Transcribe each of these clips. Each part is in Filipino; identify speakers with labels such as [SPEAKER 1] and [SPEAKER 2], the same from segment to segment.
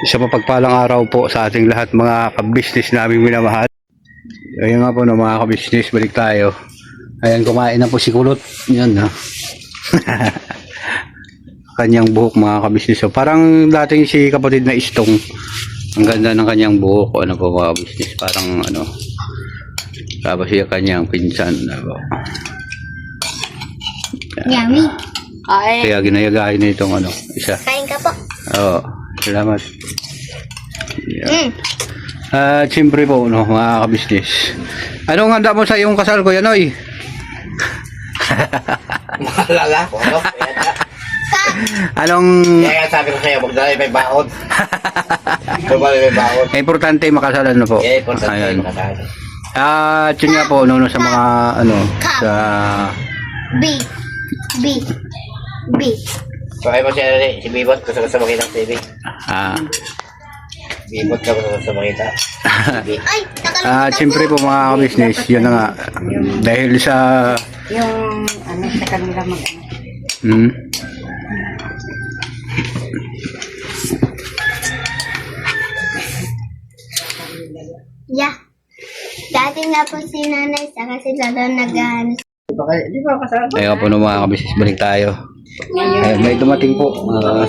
[SPEAKER 1] Isa mapagpalang araw po sa ating lahat mga kabisnes naming minamahal. Ayun nga po no, mga kabisnes, balik tayo. Ayan, kumain na po si Kulot. Yan na. kanyang buhok mga kabisnes. So, parang dating si kapatid na istong. Ang ganda ng kanyang buhok. Ano po mga kabisnes. Parang ano. Tapos siya kanyang pinsan. Ano,
[SPEAKER 2] Yummy. Ay.
[SPEAKER 1] kaya ginayagahin na itong ano, isa.
[SPEAKER 2] Kain ka po.
[SPEAKER 1] Oo, salamat. Yeah.
[SPEAKER 2] Mm.
[SPEAKER 1] At siyempre po, no, mga kabisnes. Anong handa mo sa iyong kasal, Kuya Noy?
[SPEAKER 3] Malala ko? Kaya,
[SPEAKER 1] Anong
[SPEAKER 3] kaya sabi ko sa'yo, magdala may baon. Magdala may baon.
[SPEAKER 1] importante makasalan na po?
[SPEAKER 3] Kaya importante
[SPEAKER 1] Ayan.
[SPEAKER 3] makasali.
[SPEAKER 1] At yun nga po, no, no, sa mga, ano, sa,
[SPEAKER 2] B. B. B.
[SPEAKER 3] So, kayo mo si, ano, si Bibot, gusto ko sa makita ng TV.
[SPEAKER 1] ah,
[SPEAKER 3] Bibot ka gusto ko sa makita.
[SPEAKER 2] Ay, nakalimutan
[SPEAKER 1] at siyempre po mga kabisnes, yun na nga, dahil sa,
[SPEAKER 4] Yung ano sa kanila mag
[SPEAKER 1] hmm,
[SPEAKER 2] Yeah. Dati nga po si nanay sa kasi lalo nag
[SPEAKER 4] Di ba, di ba kasal?
[SPEAKER 1] ayun po no, mga kabisnes, balik tayo. Ayun, may dumating po, mga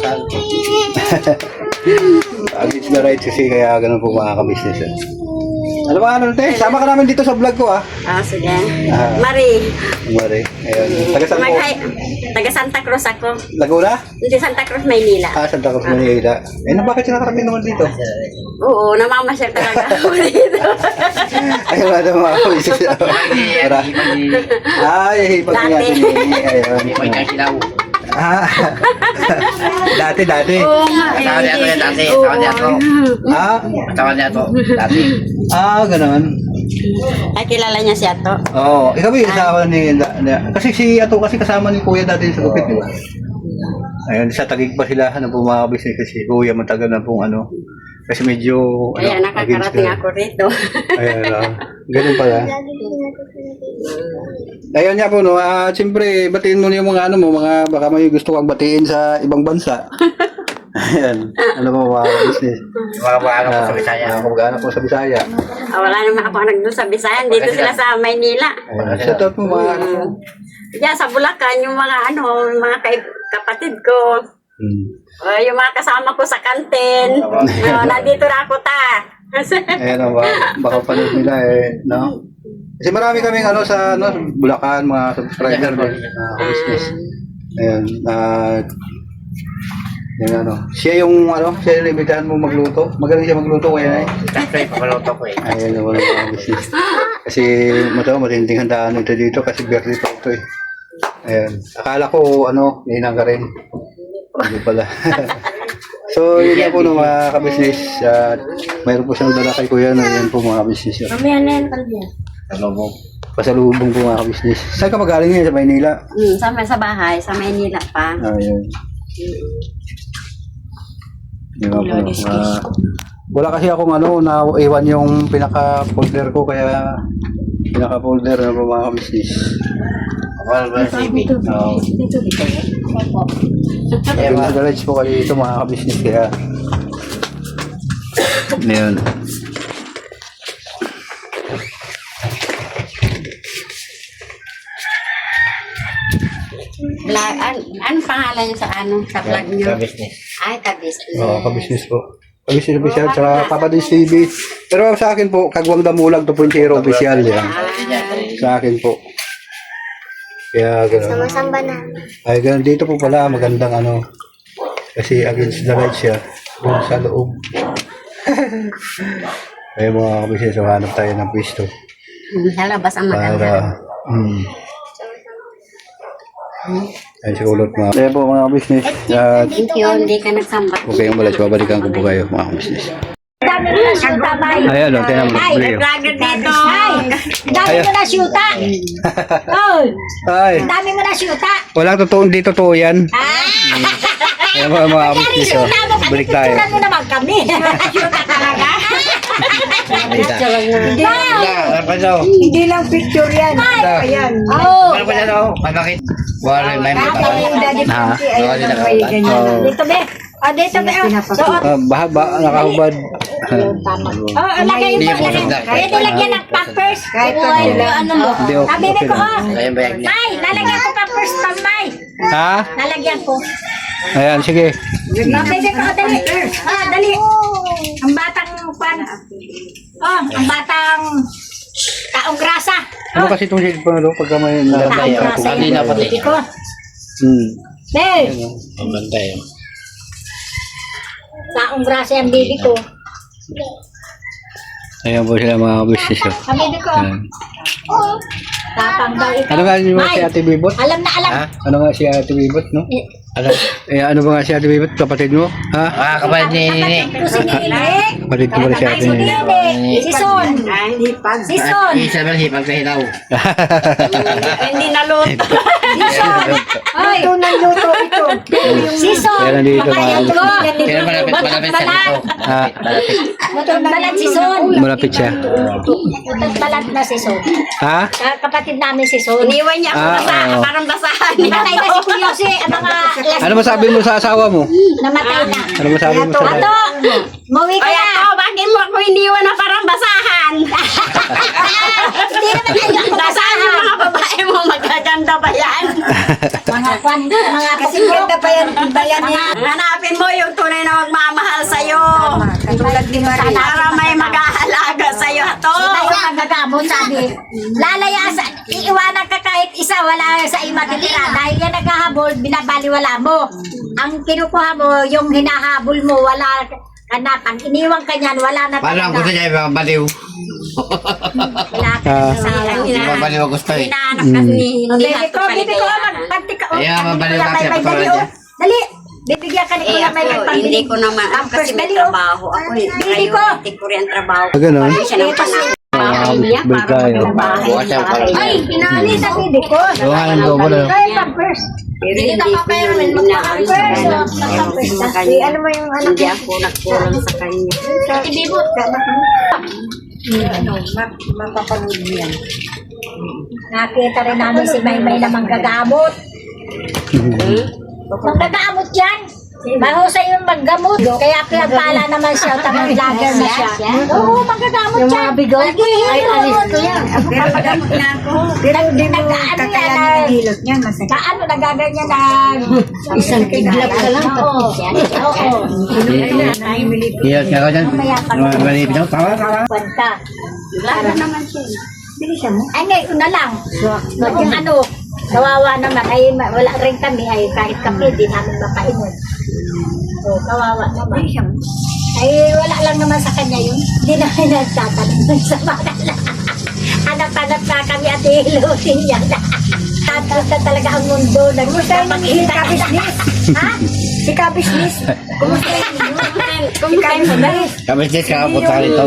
[SPEAKER 1] Against the rights kasi kaya ganun po mga kabisnes. eh. Ano ba ano te? Sama ka namin dito sa vlog ko ah.
[SPEAKER 4] Ah, sige.
[SPEAKER 1] Ah.
[SPEAKER 4] Mari,
[SPEAKER 1] Mare. Ayun. Taga saan po?
[SPEAKER 4] maghay, taga Santa Cruz ako.
[SPEAKER 1] Laguna?
[SPEAKER 4] Hindi Santa Cruz, Maynila.
[SPEAKER 1] Ah, Santa Cruz, Manila. Eh, na bakit sila nakarating naman dito?
[SPEAKER 4] Oo, namamasyal talaga ako dito.
[SPEAKER 1] Ayun nga daw mga kabisnes. Para. Ay, hipag nga
[SPEAKER 4] Dati.
[SPEAKER 1] Ayun.
[SPEAKER 3] Ikaw silaw.
[SPEAKER 1] Ah. dati, dati.
[SPEAKER 4] Oo nga,
[SPEAKER 3] Asawa niya ako yan dati. Asawa niya ako.
[SPEAKER 1] Ah,
[SPEAKER 3] Asawa niya ako. Dati.
[SPEAKER 1] ah, ganun.
[SPEAKER 4] Ay, kilala niya si Ato.
[SPEAKER 1] Oo, oh, ikaw ba yung kasama ni, na, na- kasi si Ato kasi kasama ni Kuya dati sa gupit, di ba? Ayun, sa tagig pa sila, ano po mga kabisnes kasi Kuya matagal na pong ano, kasi medyo,
[SPEAKER 4] Kaya
[SPEAKER 1] ano,
[SPEAKER 4] nakakarating ako rito.
[SPEAKER 1] Ayun, ah, ganun pala. Ayun nga po, no, at siyempre, batiin mo yung mga ano mo, mga, baka may gusto kang batiin sa ibang bansa. Ayan, ano po mga.
[SPEAKER 3] Yung mga mga ano ko sa Bisaya.
[SPEAKER 1] Mga kamag-anak po sa Bisaya.
[SPEAKER 4] Ah, wala naman ako nagdoon sa Bisayan. Dito sila sa Maynila.
[SPEAKER 1] Shout out po mga ano mo.
[SPEAKER 4] Diyan sa Bulacan, yung mga ano, mga kapatid ko.
[SPEAKER 1] Hmm.
[SPEAKER 4] Ah, yung mga kasama ko sa kantin. Ah, nandito na ako ta.
[SPEAKER 1] Ayan o, baka, baka panood nila eh, no? Kasi marami kaming ano sa ano, Bulacan, mga subscriber din, mga business. Ayan, at yan ano. Siya yung ano, siya yung limitahan mo magluto. Magaling siya magluto kaya eh.
[SPEAKER 3] Siyempre, papaloto ko eh.
[SPEAKER 1] Ayan ang mga business. Kasi matawa, matinding handaan ito dito kasi birthday pa ito eh. Ayan. Akala ko ano, ninang ka rin. Hindi pala. so, yun nga po no, mga kabisnes. At mayroon po siyang dala kay Kuya na yan po mga kabisnes.
[SPEAKER 4] Mamaya na yan, Kalbia.
[SPEAKER 3] Ano mo?
[SPEAKER 1] Pasalubong po mga kabisnes. Saan ka magaling ngayon? Sa Maynila?
[SPEAKER 4] Hmm, sa, sa bahay, sa Maynila pa.
[SPEAKER 1] Ayun. Yun nga po. mga- wala kasi akong ano, na iwan yung pinaka-folder ko kaya pinaka-folder na po mga kabisnes.
[SPEAKER 3] Ba si B?
[SPEAKER 1] Oo.
[SPEAKER 3] Kaya
[SPEAKER 1] Yung
[SPEAKER 3] ba?
[SPEAKER 1] sa garage po kayo ito mga kabisnes kaya Ayan.
[SPEAKER 4] Vlog, an, ano pangalan niyo sa ano, sa vlog niyo?
[SPEAKER 3] Sa business.
[SPEAKER 4] Ay, kabis.
[SPEAKER 1] Oo, kabisnes po. Kabisnes official sa Papadis TV. Pero sa akin po, Kagwang Damulag 2.0 official yan. Sa akin po. Kaya gano'n.
[SPEAKER 2] Sumasamba na.
[SPEAKER 1] Ay, ganun dito po pala, magandang ano. Kasi against the light siya. Doon sa loob. Ay, mga kabisnes, so hanap tayo ng pwesto.
[SPEAKER 4] Sa labas ang maganda.
[SPEAKER 1] Para, hmm. Ay, sigulot mga. Kaya po mga business. At
[SPEAKER 4] Thank you, hindi ka nagsambat.
[SPEAKER 1] huwag kayong balas, babalikan ko po kayo mga business.
[SPEAKER 4] Dami mo na syuta, bay.
[SPEAKER 1] Ayan, o, tinan mo.
[SPEAKER 4] Ay, may
[SPEAKER 1] Leo.
[SPEAKER 4] vlogger dito.
[SPEAKER 5] Dami
[SPEAKER 1] Ayan.
[SPEAKER 5] mo na syuta. Oh,
[SPEAKER 1] Ay,
[SPEAKER 5] dami mo na syuta.
[SPEAKER 1] walang totoo, hindi totoo yan.
[SPEAKER 5] Ah,
[SPEAKER 1] Ayan mga mga business. o.
[SPEAKER 5] syuta mo.
[SPEAKER 1] Balik tayo.
[SPEAKER 5] Picturean mo naman kami.
[SPEAKER 4] Syuta talaga.
[SPEAKER 5] Hindi,
[SPEAKER 3] Na, pa daw?
[SPEAKER 5] hindi lang picture yan. Ayan. Oh.
[SPEAKER 3] Ano pa daw? Ano bakit? Wala na yung
[SPEAKER 5] Kaya yung daddy
[SPEAKER 1] Ha?
[SPEAKER 5] Frankie, ayun
[SPEAKER 3] Wala
[SPEAKER 5] ang
[SPEAKER 3] na
[SPEAKER 5] may ganyan.
[SPEAKER 1] Oo.
[SPEAKER 5] Dito be. Ah, dito ba? Suot.
[SPEAKER 1] Ah, baha ba, nakahubad.
[SPEAKER 5] Oh, lagay mo. Lagay.
[SPEAKER 3] ganda.
[SPEAKER 5] Pwede lagyan ng pampers. Kahit ano mo. Sabi ko, oh. May, lalagyan ko pampers pa, May.
[SPEAKER 1] Ha?
[SPEAKER 5] Lalagyan ko.
[SPEAKER 1] Ayan, sige.
[SPEAKER 5] Ko, oh, dali. Ah, dali. Ang batang pan. Oh, ang batang taong grasa.
[SPEAKER 1] Ano kasi itong cellphone no? Pagka may
[SPEAKER 5] Taong
[SPEAKER 1] nararamdaman ka
[SPEAKER 5] grasa.
[SPEAKER 3] Hindi na pati.
[SPEAKER 5] ko.
[SPEAKER 1] Hmm.
[SPEAKER 5] Hey,
[SPEAKER 3] Ang ganda yun.
[SPEAKER 5] Taong grasa yung baby ko.
[SPEAKER 1] Ayan po sila mga business. oh.
[SPEAKER 5] Ang baby ko.
[SPEAKER 1] Ayan.
[SPEAKER 5] Tapang daw ikaw.
[SPEAKER 1] Ano nga si Ate Bibot?
[SPEAKER 5] Alam na alam.
[SPEAKER 3] Ha?
[SPEAKER 1] Ano nga si Ate Bibot, no?
[SPEAKER 5] Eh,
[SPEAKER 3] Ano?
[SPEAKER 1] Eh, ano ba nga si Ate Bibot? Kapatid mo? Ha?
[SPEAKER 3] Ah, kapatid ni Nini.
[SPEAKER 5] Kapatid ko si Nini.
[SPEAKER 1] Kapatid ko pala si Ate
[SPEAKER 5] Si
[SPEAKER 1] Nini.
[SPEAKER 5] Si Son. Si Son.
[SPEAKER 3] Isa ba hipag sa hilaw?
[SPEAKER 4] Hindi naluto.
[SPEAKER 5] Si Son. Ay. Ito ng luto ito. Si Son.
[SPEAKER 1] Kaya nandito
[SPEAKER 5] ko.
[SPEAKER 3] Pero malapit, malapit sa.
[SPEAKER 1] Ha?
[SPEAKER 3] Malapit.
[SPEAKER 5] Balat si Son.
[SPEAKER 1] Malapit siya.
[SPEAKER 5] Balat na si Son.
[SPEAKER 1] Ha?
[SPEAKER 5] Ah, Kapatid namin si Son.
[SPEAKER 4] Iniwan niya ako
[SPEAKER 1] Ah,
[SPEAKER 4] basa, parang basahan.
[SPEAKER 5] Namatay na si Kuya si ang mga last
[SPEAKER 1] Ano masabi mo sa asawa mo?
[SPEAKER 5] namatay na.
[SPEAKER 1] Ano masabi mo sa
[SPEAKER 5] Ato, mawi ka
[SPEAKER 4] Kaya
[SPEAKER 5] na.
[SPEAKER 4] to, bakit mo ako iniwan na parang basahan?
[SPEAKER 5] Hindi naman kayo
[SPEAKER 4] Basahan mo, magaganda ba yan?
[SPEAKER 5] Mga kwan, mga kasi ganda pa yan, bayan niya.
[SPEAKER 4] Hanapin mo yung tunay na magmamahal sa'yo.
[SPEAKER 5] Katulad ni Maria.
[SPEAKER 4] Para may mag-aalaga sa'yo to.
[SPEAKER 5] Tayo magagamot, sabi. Lalayasan, iiwanan ka kahit isa, wala sa ima titira. Dahil yan naghahabol, binabaliwala mo. Ang kinukuha mo, yung hinahabol mo, wala ka na. Pag iniwan ka niyan, wala na
[SPEAKER 3] Paano ang gusto
[SPEAKER 5] talaga.
[SPEAKER 3] niya ibabaliw?
[SPEAKER 5] Wala ka
[SPEAKER 1] Ah.
[SPEAKER 5] na sa
[SPEAKER 3] Ibabaliw ang gusto eh.
[SPEAKER 4] Hinahanap kasi ni
[SPEAKER 5] Oh,
[SPEAKER 4] hindi
[SPEAKER 5] Baby ko, baby ko, magpanti ka.
[SPEAKER 3] Ayan, mabaliw ka
[SPEAKER 5] may-
[SPEAKER 3] siya,
[SPEAKER 5] may dali. Bibigyan ka ni
[SPEAKER 4] Eh
[SPEAKER 5] Kuya May
[SPEAKER 4] ako,
[SPEAKER 5] pambili.
[SPEAKER 4] hindi ko naman,
[SPEAKER 5] Pampers,
[SPEAKER 4] kasi may
[SPEAKER 5] dali, oh.
[SPEAKER 4] trabaho ako. eh.
[SPEAKER 5] Baby ko.
[SPEAKER 4] Priority ko rin ang trabaho.
[SPEAKER 1] Ah, ganun?
[SPEAKER 4] Pwede siya ng panahon. Niya,
[SPEAKER 1] tayo.
[SPEAKER 4] magbahay.
[SPEAKER 3] Bukas siya para.
[SPEAKER 5] Ay, pinali sa baby ko.
[SPEAKER 1] Gawa nga ng double, ano?
[SPEAKER 5] Ay, pampers.
[SPEAKER 4] Pero hindi ko yun inaano sa kanya. Ayaw ko sa kanya.
[SPEAKER 5] Ano mo yung anak
[SPEAKER 4] Hindi ako nagkulang sa kanya.
[SPEAKER 5] Ibibot ka Ano, mapapanood yan. Nakita rin namin si Maymay na manggagamot. Manggagamot yan. Mahusay yung maggamot. Kaya pinagpala naman siya, tamang vlogger na siya. Oo, manggagamot yan. Yung mga bigot? Ay, alis ko yan. Ako papagamot na ako. Nag-ano yan, nahilot niya, masakit. Kaano, nagaganyan na... Isang kiglap ka lang. Oo. Oo.
[SPEAKER 3] Hiyot nga ako dyan. Malipit ako. Tawa, tawa.
[SPEAKER 5] Kwenta.
[SPEAKER 4] Wala naman siya.
[SPEAKER 5] Bilisan mo? Ay, ngayon na lang. Yung ano, kawawa naman, ay wala rin kami, ay kahit kape, di namin mapainom. So, kawawa naman. Ay, wala lang naman sa kanya yun. Hindi namin nagtatanong sa mga Hanap-hanap na kami at ilutin niya na. Tapos na talaga ang mundo. Kumusta yung si Kabisnis? Ha? Si Kabisnis? Kumusta yung Si Kabisnis?
[SPEAKER 3] Kami siya kakapunta ka rito.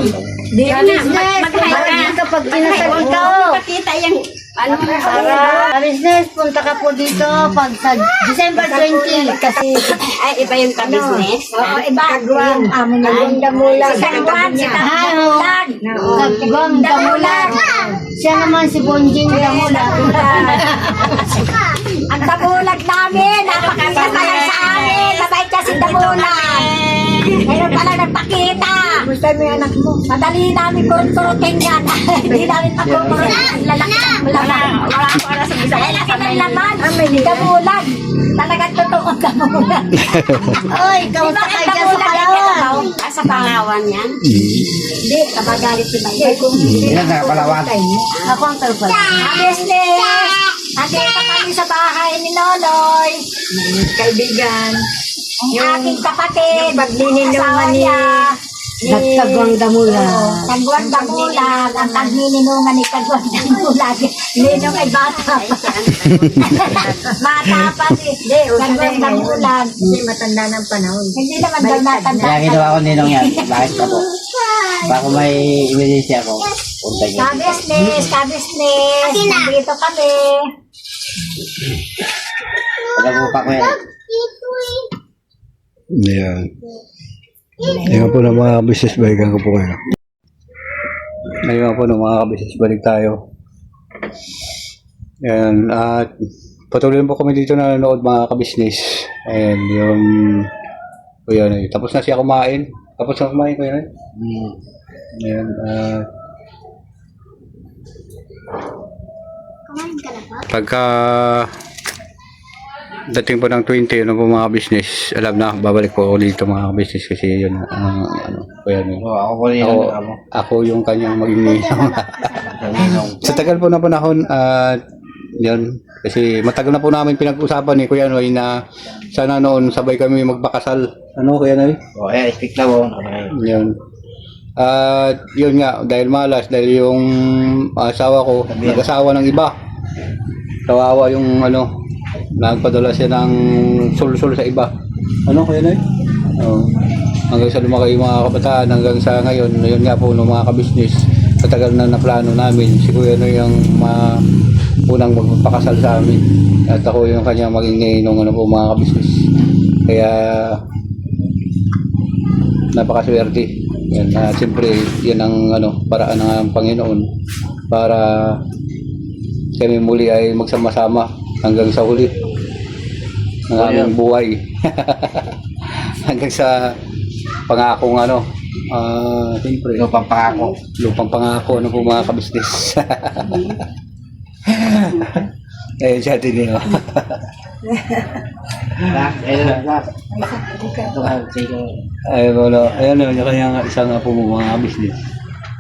[SPEAKER 5] Di na, mag-hi ka. kapag pinasalita.
[SPEAKER 4] Pakita yung ano
[SPEAKER 2] Para business, punta ka po dito pag sa December 20 kasi
[SPEAKER 4] Ay, iba yung ka-business.
[SPEAKER 5] Oo, iba. Kagwan. Amo na yung damulag. Si Kagwan, si Damulag.
[SPEAKER 2] Kagwang Damulag. Siya naman si Bonjing Damulag.
[SPEAKER 5] Ang damulag namin. Napakasaya sa amin. Mabait ka si damulag. Ngayon pala nagpakita. Gusto mo yung anak mo? Madali namin kurut-kurutin yan. Hindi namin makukurutin. Lalaki ng laman.
[SPEAKER 4] Wala ko alam sa bisa.
[SPEAKER 5] Lalaki ng laman. Damulag. Talagang totoo ang damulag.
[SPEAKER 2] Oy, kamusta ka dyan sa Palawan?
[SPEAKER 4] Ah, sa Palawan yan.
[SPEAKER 5] Hindi, kabagalit si Mike.
[SPEAKER 3] Yan, nakapalawan.
[SPEAKER 2] Ako ang tarpal.
[SPEAKER 5] Business! Andito kami sa bahay ni Loloy. Kaibigan. Yung aking kapatid. Yung pagninilungan ni...
[SPEAKER 2] Nagtagwang Damulag.
[SPEAKER 5] Tagwang damulag. Ang pagninilungan ni Tagwang damulag. Ninong ay bata pa. bata pa si Tagwang damulag. Hindi matanda ng panahon. Hindi naman daw matanda.
[SPEAKER 3] Kaya ginawa ko ninong yan. Bakit ka po? Baka may emergency ako. Punta niyo.
[SPEAKER 5] Ka-business, ka-business. Nandito kami.
[SPEAKER 3] Pag-abupa ko yan.
[SPEAKER 1] Ayan. Ayan po ng mga business balikan ko po kayo. Ngayon po ng mga business balik tayo. Ayan, at patuloy po kami dito na nanonood mga kabisnes. And yung Kuya Noy. Tapos na siya kumain. Tapos na kumain, Kuya Noy.
[SPEAKER 3] Hmm.
[SPEAKER 1] Ayan. ah,
[SPEAKER 2] Kumain ka na po?
[SPEAKER 1] pagka dating po ng 20, ano po mga business, alam na, babalik po ako dito mga business kasi yun, ang ano, Kuya Noy.
[SPEAKER 3] Oo, ako po rin
[SPEAKER 1] Ako,
[SPEAKER 3] ang amo.
[SPEAKER 1] ako yung kanyang maging ninong. Sa tagal po na panahon, at yun, kasi matagal na po namin pinag-usapan ni Kuya Noy na sana noon sabay kami magpakasal. Ano Kuya Noy?
[SPEAKER 3] Oo, eh, speak na po. Okay.
[SPEAKER 1] Yun. At yun nga, dahil malas, dahil yung asawa ko, nag-asawa ng iba. Kawawa yung ano, nagpadala siya ng sul-sul sa iba. Ano Kuya Noy? Oo. Hanggang sa lumaki yung mga kabataan, hanggang sa ngayon, yun nga po, no, mga kabisnes, matagal na naplano namin, si Kuya Noy yung ma unang magpapakasal sa amin. At ako yung kanyang maging ninong ano po mga kabisnes. Kaya napakaswerte. Yan, na siyempre, yan ang ano, paraan ng Panginoon para kami muli ay magsama-sama hanggang sa huli ng aming buhay. hanggang sa pangakong ano, ah, siyempre,
[SPEAKER 3] Ikaw pang pangako.
[SPEAKER 1] lupang pangako ano po mga kabisnes. eh, siya din yun.
[SPEAKER 3] Last, ayun na, last. Ito ka, sige.
[SPEAKER 1] Ay, wala. Ayan na, yung kanyang isang nga po mga business.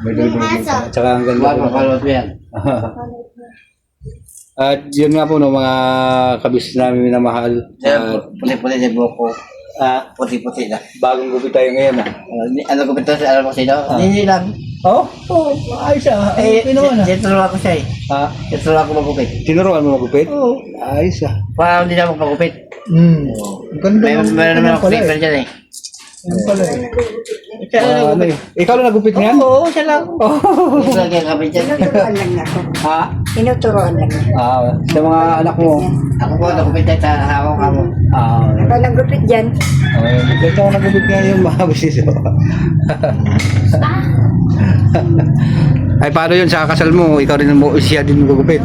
[SPEAKER 1] May pa. Tsaka ang ganda
[SPEAKER 3] Huwag
[SPEAKER 1] po.
[SPEAKER 3] mapalot mo yan.
[SPEAKER 1] At yun nga po no, mga kabis namin minamahal.
[SPEAKER 3] Yan,
[SPEAKER 1] At
[SPEAKER 3] puti-puti sa buhok ko.
[SPEAKER 1] ah,
[SPEAKER 3] Puti-puti na.
[SPEAKER 1] bagong gupit tayo ngayon ah.
[SPEAKER 3] Ano, ni- ano ko ito? Alam mo sino? Hindi lang.
[SPEAKER 1] Oh? Oh, ayos ah.
[SPEAKER 3] Eh,
[SPEAKER 1] Ay, naman ah.
[SPEAKER 3] tinuruan ko siya eh.
[SPEAKER 1] Ah,
[SPEAKER 3] Tinuruan ko magupit.
[SPEAKER 1] tinuruan mo magupit? Oo. Ayos ah.
[SPEAKER 3] Para hindi na magpagupit.
[SPEAKER 1] Hmm. Ganda.
[SPEAKER 3] May meron naman ako paper dyan eh.
[SPEAKER 1] Yan pala eh. Ah, ano eh. Ikaw lang nagupit niyan?
[SPEAKER 3] Oo, siya lang. Ito lang yung kapit dyan.
[SPEAKER 5] Tinuturoan lang ako.
[SPEAKER 1] Ha?
[SPEAKER 5] Tinuturoan lang niya.
[SPEAKER 1] Ah, sa mga anak mo.
[SPEAKER 3] Ako po, nagupit dyan sa hawak ka mo.
[SPEAKER 1] Ah,
[SPEAKER 5] Ikaw lang gupit dyan.
[SPEAKER 1] Okay, ganda ko nagupit nga yung mga business mo. Ay, paano yun? Sa kasal mo, ikaw rin mo, siya din magugupit.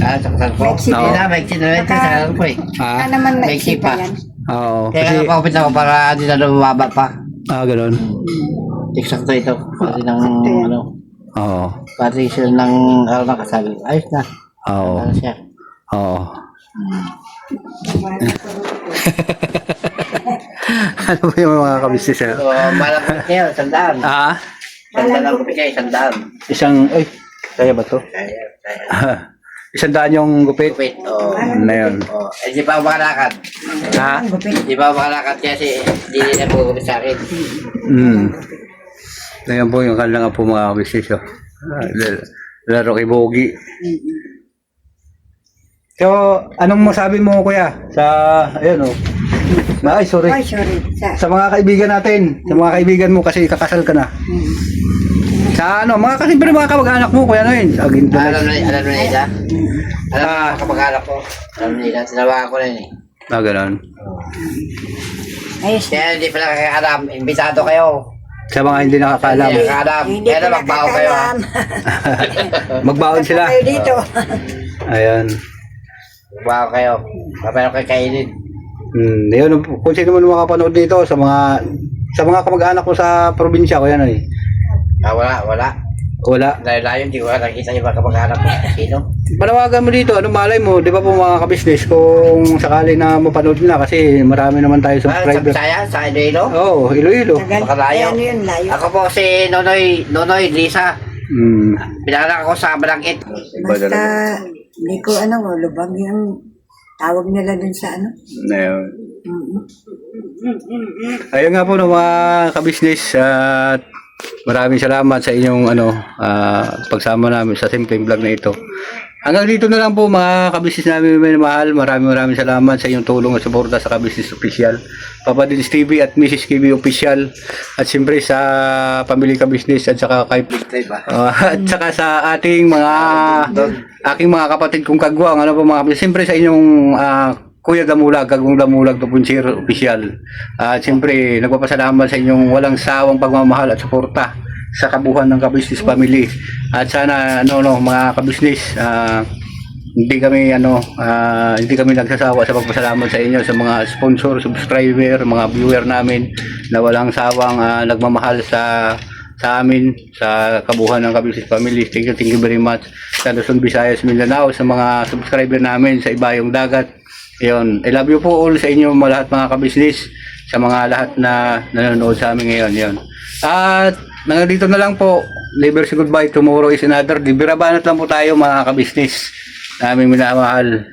[SPEAKER 3] Ah, sa kasal ko.
[SPEAKER 5] Maiksi
[SPEAKER 3] Hindi na, maiksi na rin sa kasal ko eh.
[SPEAKER 1] Ah,
[SPEAKER 5] Ano naman
[SPEAKER 3] Maiksi
[SPEAKER 5] maiksi
[SPEAKER 3] pa.
[SPEAKER 5] yan.
[SPEAKER 1] oo.
[SPEAKER 3] Kaya
[SPEAKER 1] Kasi,
[SPEAKER 3] nga napakupit ako para hindi na lumababa pa.
[SPEAKER 1] ah, ganun.
[SPEAKER 3] Eksakto ito. Pati ng ano,
[SPEAKER 1] Oo.
[SPEAKER 3] pati sila ng araw ng kasal. Ayos na.
[SPEAKER 1] Oo.
[SPEAKER 3] Ano siya.
[SPEAKER 1] Oo. ano ba yung mga kabisnes eh?
[SPEAKER 3] So, malapit kayo, sandaan.
[SPEAKER 1] Ah,
[SPEAKER 3] Sandaan ang kupit kayo, sandaan.
[SPEAKER 1] isang, ay, kaya ba to?
[SPEAKER 3] Kaya, kaya.
[SPEAKER 1] isang daan yung gupit.
[SPEAKER 3] Kupit, oo.
[SPEAKER 1] Na yun.
[SPEAKER 3] Oh, eh, di pa makalakad.
[SPEAKER 1] Ha?
[SPEAKER 3] Di pa makalakad kasi hindi nila pagkupit sa akin.
[SPEAKER 1] Hmm. Ngayon po yung kanilang po mga kabisnes. Oh. Ah, Laro kay Bogi. So, anong masabi mo kuya sa, ayun oh. Ay, sorry.
[SPEAKER 5] Ay, sorry. Sa,
[SPEAKER 1] Sa mga kaibigan natin, sa mga kaibigan mo kasi kakasal ka na. Sa ano, mga kasi pero mga kamag-anak mo, kuya na yun. Agin to
[SPEAKER 3] Alam na, alam na nila. Alam
[SPEAKER 1] Ah.
[SPEAKER 3] na kapag-alak ko. Alam na nila, sinawakan ko na yun eh.
[SPEAKER 1] Ah, ganun.
[SPEAKER 5] ayos.
[SPEAKER 3] Kaya hindi pala kayo alam, imbitado kayo.
[SPEAKER 1] Sa mga hindi nakakaalam,
[SPEAKER 3] Hindi nakakaalam.
[SPEAKER 5] Hindi
[SPEAKER 3] Kaya
[SPEAKER 5] ko
[SPEAKER 3] na magbaho kayo ha.
[SPEAKER 1] magbaon sila.
[SPEAKER 5] Kayo dito.
[SPEAKER 1] Ayan.
[SPEAKER 3] Magbaho kayo. Papayro kayo kainin.
[SPEAKER 1] Hmm, yun, kung sino man makapanood dito sa mga sa mga kamag-anak mo sa probinsya, kuya na eh.
[SPEAKER 3] Ah, wala, wala.
[SPEAKER 1] Wala.
[SPEAKER 3] Layo-layo, hindi ko nakita yung mga kamag-anak ko. Sino?
[SPEAKER 1] Panawagan mo dito, anong malay mo, di ba po mga kabisnes, kung sakali na mapanood nila kasi marami naman tayo
[SPEAKER 3] Ah, sa
[SPEAKER 1] subscriber.
[SPEAKER 3] Bisaya, sa Iloilo.
[SPEAKER 1] Oo, oh, Iloilo.
[SPEAKER 3] Makalayo.
[SPEAKER 5] Ano yun, layo.
[SPEAKER 3] Ako po si Nonoy, Nonoy Lisa.
[SPEAKER 1] Hmm.
[SPEAKER 3] Pinanganak ako sa Balangit.
[SPEAKER 5] Basta, hindi ko ano, lubag yung tawag nila dun sa ano.
[SPEAKER 1] Ayun.
[SPEAKER 5] Mm-mm.
[SPEAKER 1] Ayun nga po no, mga kabisnes at maraming salamat sa inyong ano ah, pagsama namin sa simpleng vlog na ito. Hanggang dito na lang po mga kabisnes namin may mahal. Maraming maraming salamat sa inyong tulong at suporta sa kabisnes official. Papa Dins TV at Mrs. KB official at siyempre sa Pamilya Kabisnes at saka kay Ah, at saka sa ating mga aking mga kapatid kong kagwang ano po mga siyempre sa inyong ah, Kuya Damulag, Kagong Damulag to Punchir official. At siyempre nagpapasalamat sa inyong walang sawang pagmamahal at suporta sa kabuhan ng kabisnes family. At sana ano no mga kabisnes ah, hindi kami ano ah, hindi kami nagsasawa sa pagpasalamat sa inyo sa mga sponsor, subscriber, mga viewer namin na walang sawang ah, nagmamahal sa sa amin sa kabuhan ng Kabilis Family. Thank you, thank you very much. Sa Luzon, Visayas, Mindanao, sa mga subscriber namin sa Ibayong Dagat. Ayun, I love you po all sa inyo mga lahat mga kabisnis, sa mga lahat na nanonood sa amin ngayon. Yun. At mga dito na lang po. Never say goodbye. Tomorrow is another. Di birabanat lang po tayo mga kabisnis. Aming minamahal.